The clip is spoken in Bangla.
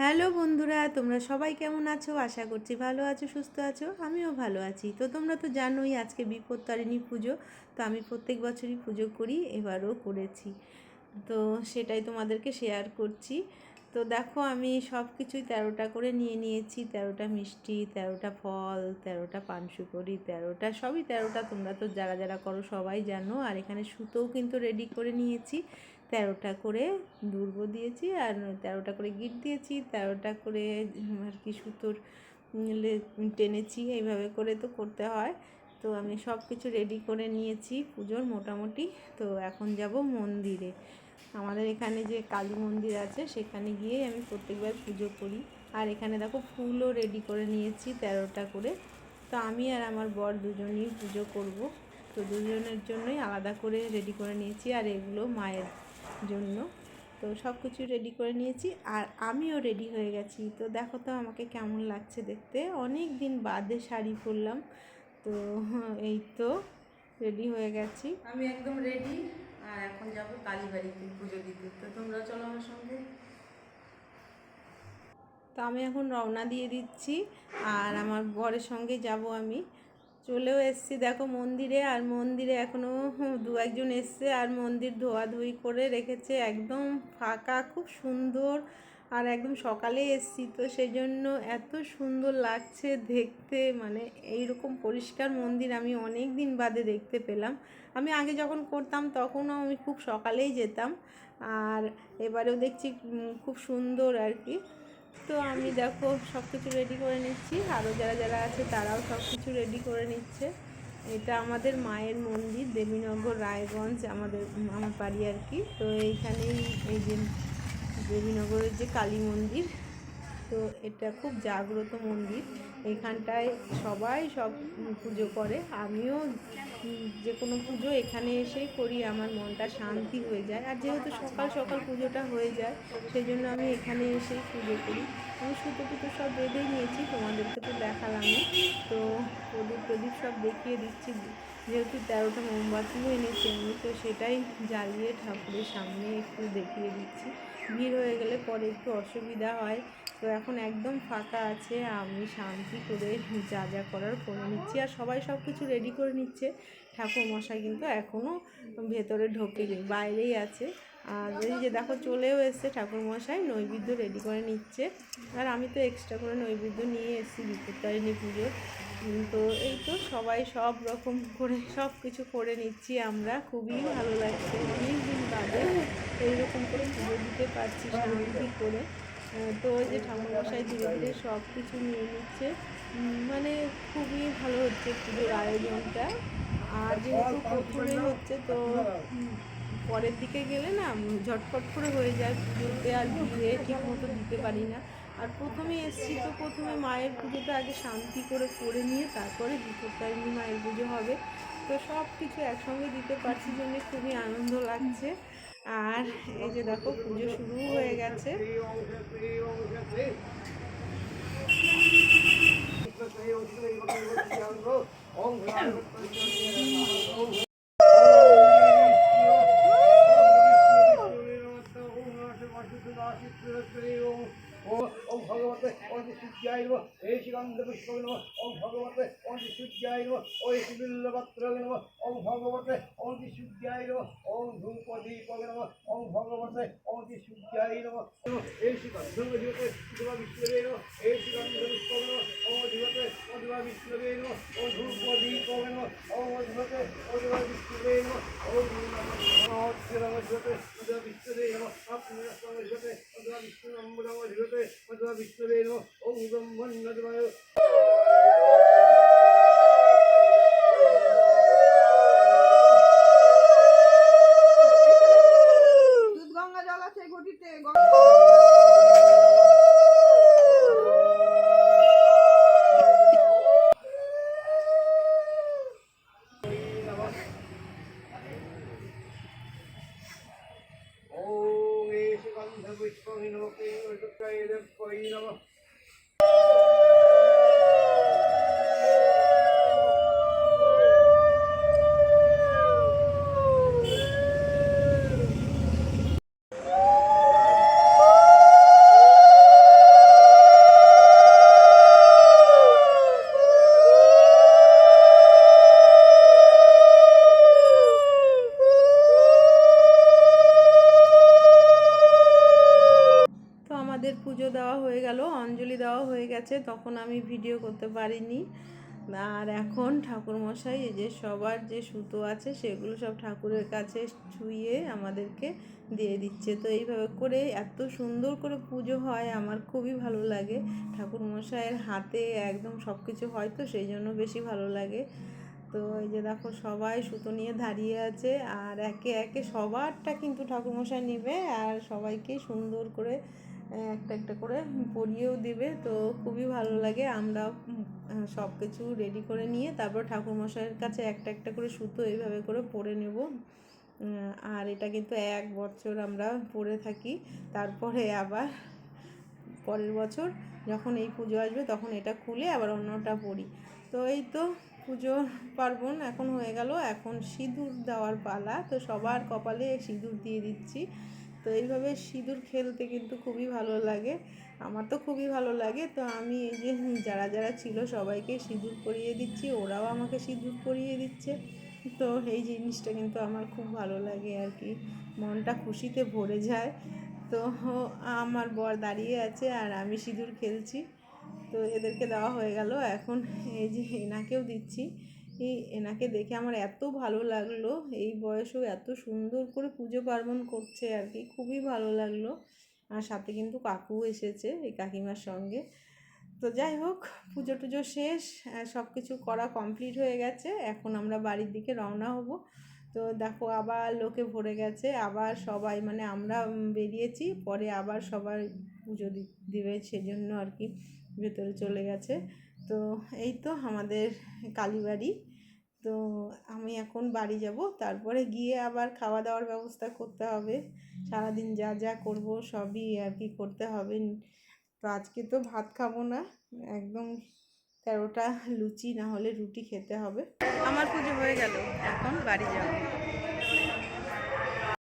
হ্যালো বন্ধুরা, তোমরা সবাই কেমন আছো? আশা করছি ভালো আছো, সুস্থ আছো? আমিও ভালো আছি। তো তোমরা তো জানোই আজকে বিপত্তারিণী পুজো, তো আমি প্রত্যেক বছরই পুজো করি, এবারও করেছি। তো সেটাই তোমাদেরকে শেয়ার করছি। তো দেখো আমি সব কিছুই তেরোটা করে নিয়ে নিয়েছি, তেরোটা মিষ্টি, তেরোটা ফল, তেরোটা পানসুকরি তেরোটা সবই তেরোটা তোমরা তো যারা যারা করো সবাই জানো। আর এখানে সুতোও কিন্তু রেডি করে নিয়েছি। তেরোটা করে দুর্ব দিয়েছি আর তেরোটা করে গিট দিয়েছি, তেরোটা করে আর কি সুতোর টেনেছি, এইভাবে করে তো করতে হয়। তো আমি সব কিছু রেডি করে নিয়েছি পুজোর মোটামুটি। তো এখন যাব মন্দিরে। আমাদের এখানে যে কালী মন্দির আছে সেখানে গিয়ে আমি প্রত্যেকবার পুজো করি। আর এখানে দেখো ফুলও রেডি করে নিয়েছি তেরোটা করে। তো আমি আর আমার বর দুজনেই পুজো করব। তো দুজনের জন্যই আলাদা করে রেডি করে নিয়েছি আর এগুলো মায়ের জন্য। তো সব কিছু রেডি করে নিয়েছি আর আমিও রেডি হয়ে গেছি। তো দেখো তো আমাকে কেমন লাগছে দেখতে। অনেক দিন বাদে শাড়ি পরলাম। তো এই তো রেডি হয়ে গেছি। আমি একদম রেডি আর এখন যাব কালীবাড়িতে পুজো দিতে। তো তোমরা চলো আমার সঙ্গে। তো আমি এখন রওনা দিয়ে দিচ্ছি আর আমার বরের সঙ্গে যাব আমি। চলেও এসছি। দেখো মন্দিরে, আর মন্দিরে এখনও দু একজন এসছে, আর মন্দির ধোয়াধুয়ি করে রেখেছে। একদম ফাঁকা, খুব সুন্দর, আর একদম সকালে এসছি। তো সেই জন্য এত সুন্দর লাগছে দেখতে মানে এইরকম পরিষ্কার মন্দির আমি অনেক দিন বাদে দেখতে পেলাম। আমি আগে যখন করতাম তখনও আমি খুব সকালেই যেতাম, আর এবারেও দেখছি খুব সুন্দর আর কি। তো আমি দেখো সব কিছু রেডি করে নিচ্ছি। আরও যারা যারা আছে তারাও সব কিছু রেডি করে নিচ্ছে। এটা আমাদের মায়ের মন্দির, দেবীনগর, রায়গঞ্জ, আমাদের, আমার বাড়ি আর কি। তো এইখানেই এই যে দেবীনগরের যে কালী মন্দির, তো এটা খুব জাগ্রত মন্দির। এখানটায় সবাই সব পুজো করে। আমিও যে কোনো পুজো এখানে এসেই করি, আমার মনটা শান্তি হয়ে যায়। আর যেহেতু সকাল সকাল পুজোটা হয়ে যায় সেই জন্য আমি এখানে এসেই পুজো করি। আমি সুতো টুতো সব বেঁধেই নিয়েছি, তোমাদেরকে তো দেখালামই। তো প্রদীপ প্রদীপ সব দেখিয়ে দিচ্ছি। যেহেতু তেরোটা মোমবাতিও এনেছি, আমি তো সেটাই জ্বালিয়ে ঠাকুরের সামনে একটু দেখিয়ে দিচ্ছি। ভিড় হয়ে গেলে পরে একটু অসুবিধা হয়। তো এখন একদম ফাঁকা আছে, আমি শান্তি করে যা যা করার করে নিচ্ছি। আর সবাই সব কিছু রেডি করে নিচ্ছে। ঠাকুরমশাই কিন্তু এখনও ভেতরে ঢোকেনি, বাইরেই আছে। আর এই যে দেখো, চলেও এসছে ঠাকুরমশাই, নৈবেদ্য রেডি করে নিচ্ছে। আর আমি তো এক্সট্রা করে নৈবেদ্য নিয়ে এসেছি, বিপত্তারিণী পুজো তো এই তো সবাই সব রকম করে সব কিছু করে নিচ্ছি আমরা। খুবই ভালো লাগছে। অনেক দিন বাদে এইরকম করে পুজো দিতে পারছি শান্তি করে। তো ওই যে ঠাকুরমশাই ধীরে ধীরে সব কিছু নিয়ে নিচ্ছে। মানে খুবই ভালো হচ্ছে পুজোর আয়োজনটা। আর যেহেতু প্রথমে হচ্ছে তো পরের দিকে গেলে না ঝটফট করে হয়ে যায় পুজোতে আর ভিড়ে ঠিক মতো দিতে পারি না। আর প্রথমে এসছি তো প্রথমে মায়ের পুজোটা আগে শান্তি করে করে নিয়ে তারপরে বিপত্তারিণী মায়ের পুজো হবে। তো সব কিছু একসঙ্গে দিতে পারছি জন্য খুবই আনন্দ লাগছে। আর এই যে দেখো পুজো শুরু হয়ে গেছে। ওম ভগবতে অতি সূর্যায় নম এই শিকান্ত পুষ্প নম ওম ভগবতে অতি সূর্যায় নম ওই শিবিল্লপত্র নম ওম ভগবতে অতি সূর্যায় নম ওম ধূপদীপ নম ওম ভগবতে অতি সূর্যায় নম এই শিকান্ত অধিপতে শিবা বিষ্ণুবে নম এই শিকান্ত পুষ্প নম ওম অধিপতে অধিবা বিষ্ণুবে নম ওম ধূপদীপ নম ওম অধিপতে অধিবা বিষ্ণুবে নম ওম নমস্তে অধিবা বিষ্ণুবে নম আপনার অধিপতে অধিবা বিষ্ণু নম অধিপতে অধিবা বিষ্ণুবে নম ওম ব্রহ্মণ্যদেবায় கையிடப்போயினோ পুজো দেওয়া হয়ে গেল, অঞ্জলি দেওয়া হয়ে গেছে, তখন আমি ভিডিও করতে পারিনি। আর এখন ঠাকুরমশাই, এই যে সবার যে সুতো আছে, সেগুলো সব ঠাকুরের কাছে ছুঁয়ে আমাদেরকে দিয়ে দিচ্ছে। তো এইভাবে করে এত সুন্দর করে পুজো হয়, আমার খুবই ভালো লাগে। ঠাকুরমশাইয়ের হাতে একদম সব কিছু হয় তো, সেই জন্য বেশি ভালো লাগে। তো এই যে দেখো, সবাই সুতো নিয়ে দাঁড়িয়ে আছে, আর একে একে সবারটা কিন্তু ঠাকুরমশাই নেবে, আর সবাইকে সুন্দর করে একটা একটা করে পরিয়েও দিবে। তো খুবই ভালো লাগে। আমরা সব কিছু রেডি করে নিয়ে তারপর ঠাকুরমশাইয়ের কাছে একটা একটা করে সুতো এইভাবে করে পরে নেব। আর এটা কিন্তু এক বছর আমরা পরে থাকি। তারপরে আবার পরের বছর যখন এই পুজো আসবে তখন এটা খুলে আবার অন্যটা পরি। তো এই তো পুজো পার্বণ এখন হয়ে গেল। এখন সিঁদুর দেওয়ার পালা। তো সবার কপালে সিঁদুর দিয়ে দিচ্ছি। তো এইভাবে সিঁদুর খেলতে কিন্তু খুবই ভালো লাগে। আমার তো খুবই ভালো লাগে। তো আমি এই যে যারা যারা ছিল সবাইকে সিঁদুর পরিয়ে দিচ্ছি, ওরাও আমাকে সিঁদুর পরিয়ে দিচ্ছে। তো এই জিনিসটা কিন্তু আমার খুব ভালো লাগে আর কি। মনটা খুশিতে ভরে যায়। তো আমার বর দাঁড়িয়ে আছে আর আমি সিঁদুর খেলছি। তো এদেরকে দেওয়া হয়ে গেল। এখন এই যে এনাকেও দিচ্ছি। এনাকে দেখে আমার এত ভালো লাগল। এই বয়সেও এত সুন্দর করে পুজো পার্বণ করছে আর কি, খুবই ভালো লাগল। আর সাথে কিন্তু কাকু এসেছে এই কাকিমার সঙ্গে। তো যাই হোক, পুজো টুজো শেষ সব কিছু করা কমপ্লিট হয়ে গেছে। এখন আমরা বাড়ির দিকে রওনা হব। তো দেখো আবার লোকে ভরে গেছে, আবার সবাই মানে আমরা বেরিয়েছি, পরে আবার সবাই পুজো দিবে সেজন্য আর কি ভেতরে চলে গেছে। তো এই তো আমাদের কালীবাড়ি তো আমি এখন বাড়ি যাব, তারপরে গিয়ে আবার খাওয়া দাওয়ার ব্যবস্থা করতে হবে। সারাদিন যা যা করব সবই আর কি করতে হবে। তো আজকে তো ভাত খাব না, একদম তেরোটা লুচি না হলে রুটি খেতে হবে। আমার পুজো হয়ে গেল, এখন বাড়ি যাব।